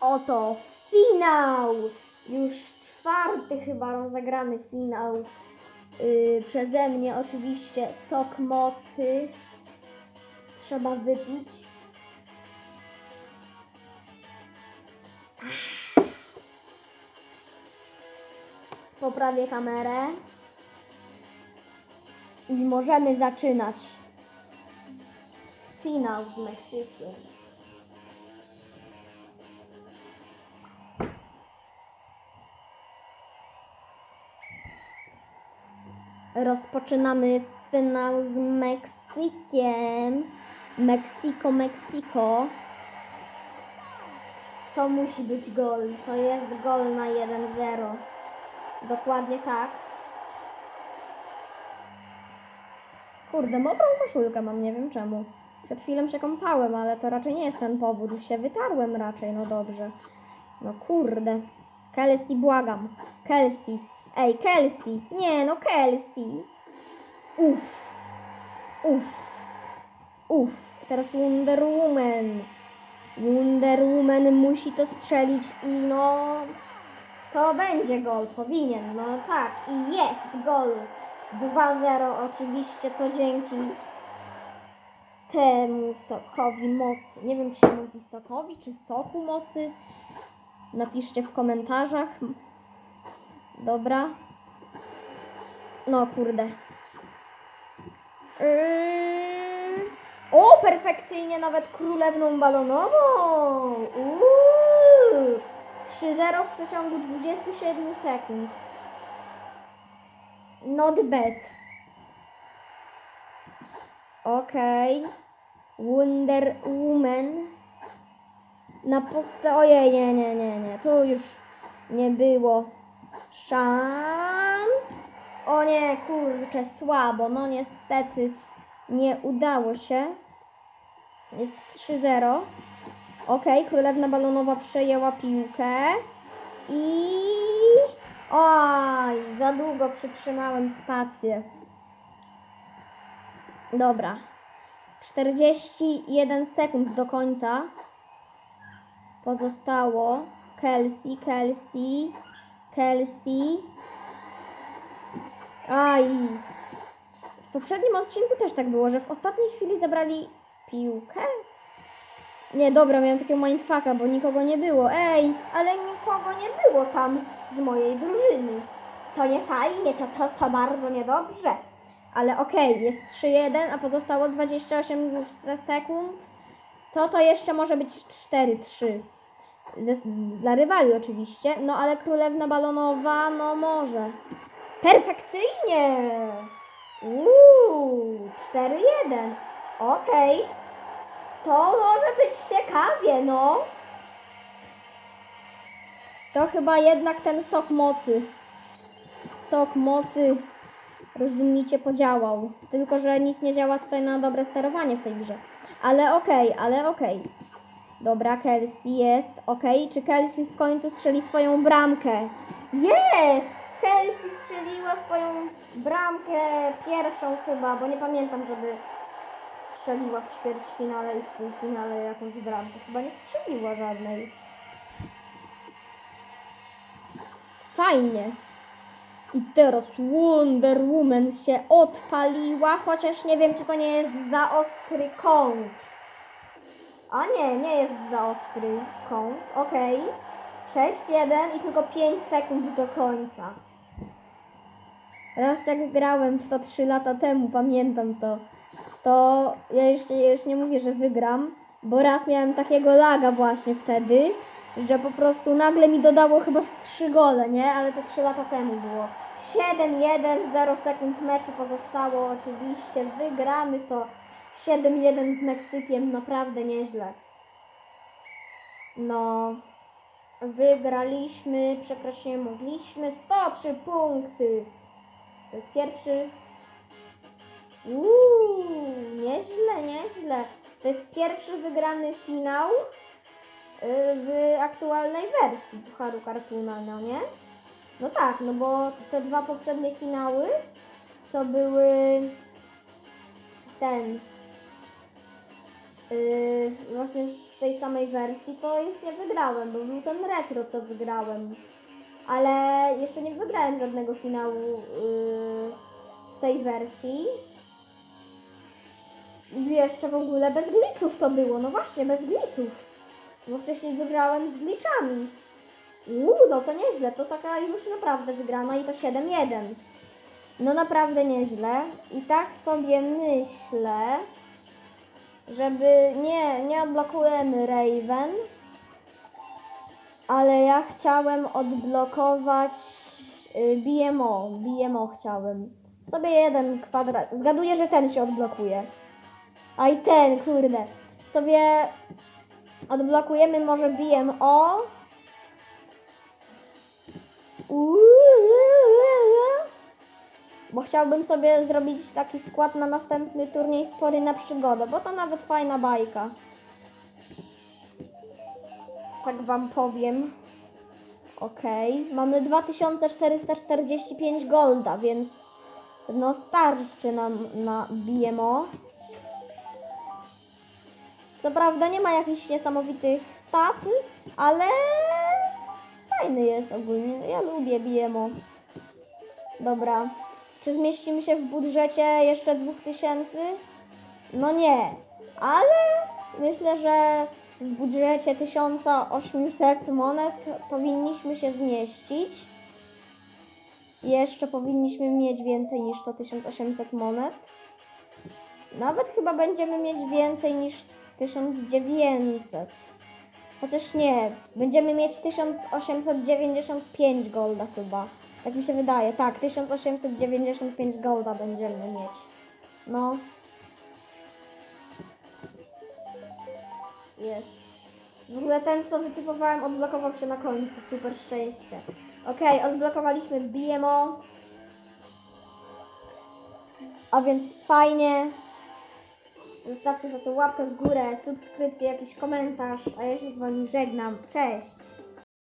oto finał! Już czwarty chyba rozegrany finał. Yy, przeze mnie oczywiście sok mocy. Trzeba wypić. Poprawię kamerę. I możemy zaczynać. Finał z Meksykiem. Rozpoczynamy finał z Meksykiem. Meksiko, Meksiko. To musi być gol. To jest gol na 1-0. Dokładnie tak. Kurde, mokrą koszulkę mam, nie wiem czemu. Przed chwilą się kąpałem, ale to raczej nie jest ten powód. Się wytarłem raczej, no dobrze. No kurde. Kelsey, błagam. Kelsey. Ej, Kelsey. Nie, no Kelsey. Uff. Uff. Uff. Teraz Wonder Woman. Wonder Woman musi to strzelić i no... To będzie gol, powinien, no tak. I jest gol. 2-0 oczywiście to dzięki temu sokowi mocy. Nie wiem, czy się mówi sokowi, czy soku mocy. Napiszcie w komentarzach. Dobra. No kurde. Yy... O, perfekcyjnie nawet królewną balonową. Uuu. 3-0 w przeciągu 27 sekund. Not bad. Okej. Wonder Woman. Na postę. Ojej, nie, nie, nie, nie. Tu już nie było szans. O nie, kurczę, słabo. No niestety nie udało się. Jest 3-0. Okej, królewna balonowa przejęła piłkę. I. Oj, za długo przytrzymałem spację. Dobra. 41 sekund do końca. Pozostało. Kelsey, Kelsey, Kelsey. Aj. W poprzednim odcinku też tak było, że w ostatniej chwili zabrali piłkę. Nie, dobra, miałem takiego mindfucka, bo nikogo nie było. Ej, ale nikogo nie było tam z mojej drużyny. To nie fajnie, to, to, to bardzo niedobrze. Ale okej, jest 3-1, a pozostało 28 sekund. To to jeszcze może być 4-3. Ze- Dla rywali oczywiście. No ale królewna balonowa, no może. Perfekcyjnie! Uuu, 4-1. Okej. To może być ciekawie, no. To chyba jednak ten sok mocy. Sok mocy, rozumiecie, podziałał. Tylko, że nic nie działa tutaj na dobre sterowanie w tej grze. Ale okej, ale okej. Dobra, Kelsey jest. Okej, czy Kelsey w końcu strzeli swoją bramkę? Jest! Kelsey strzeliła swoją bramkę pierwszą chyba, bo nie pamiętam, żeby strzeliła w ćwierćfinale i w półfinale jakąś bramkę. Chyba nie strzeliła żadnej. Fajnie. I teraz Wonder Woman się odpaliła, chociaż nie wiem, czy to nie jest za ostry kąt. A nie, nie jest za ostry kąt. Okej. 6-1 i tylko 5 sekund do końca. Raz jak grałem w to 3 lata temu, pamiętam to, to ja jeszcze ja już nie mówię, że wygram, bo raz miałem takiego laga właśnie wtedy, że po prostu nagle mi dodało chyba z 3 gole, nie? Ale to 3 lata temu było. 7-1, 0 sekund meczu pozostało oczywiście. Wygramy to 7-1 z Meksykiem, naprawdę nieźle. No, wygraliśmy, przekraść nie mogliśmy. 103 punkty. To jest pierwszy. Uuu, nieźle, nieźle. To jest pierwszy wygrany finał y, w aktualnej wersji Pucharu Kartuna, no nie? No tak, no bo te dwa poprzednie finały, co były ten yy, właśnie w tej samej wersji, to już nie wygrałem, bo był ten retro, co wygrałem. Ale jeszcze nie wygrałem żadnego finału yy, w tej wersji. I jeszcze w ogóle bez glitchów to było, no właśnie, bez glitchów. Bo wcześniej wygrałem z glitchami. Uuu, no to nieźle, to taka już naprawdę wygrana i to 7-1. No naprawdę nieźle. I tak sobie myślę, żeby nie, nie odblokujemy Raven, ale ja chciałem odblokować y, BMO. BMO chciałem. Sobie jeden kwadrat. Zgaduję, że ten się odblokuje. A i ten, kurde. Sobie odblokujemy może BMO. Bo chciałbym sobie zrobić taki skład na następny turniej spory na przygodę, bo to nawet fajna bajka. Tak wam powiem. Okej, mamy 2445 golda, więc no starczy nam na BMO. Co prawda nie ma jakichś niesamowitych stat, ale fajny jest ogólnie. Ja lubię BMO. Dobra. Czy zmieścimy się w budżecie jeszcze 2000? No nie, ale myślę, że w budżecie 1800 monet powinniśmy się zmieścić. Jeszcze powinniśmy mieć więcej niż to 1800 monet. Nawet chyba będziemy mieć więcej niż 1900. Chociaż nie, będziemy mieć 1895 golda chyba. Tak mi się wydaje. Tak, 1895 golda będziemy mieć. No. Jest. W ogóle ten, co wytypowałem, odblokował się na końcu. Super szczęście. Okej, odblokowaliśmy BMO. A więc fajnie. Zostawcie za to łapkę w górę, subskrypcję, jakiś komentarz, a ja się z wami żegnam. Cześć!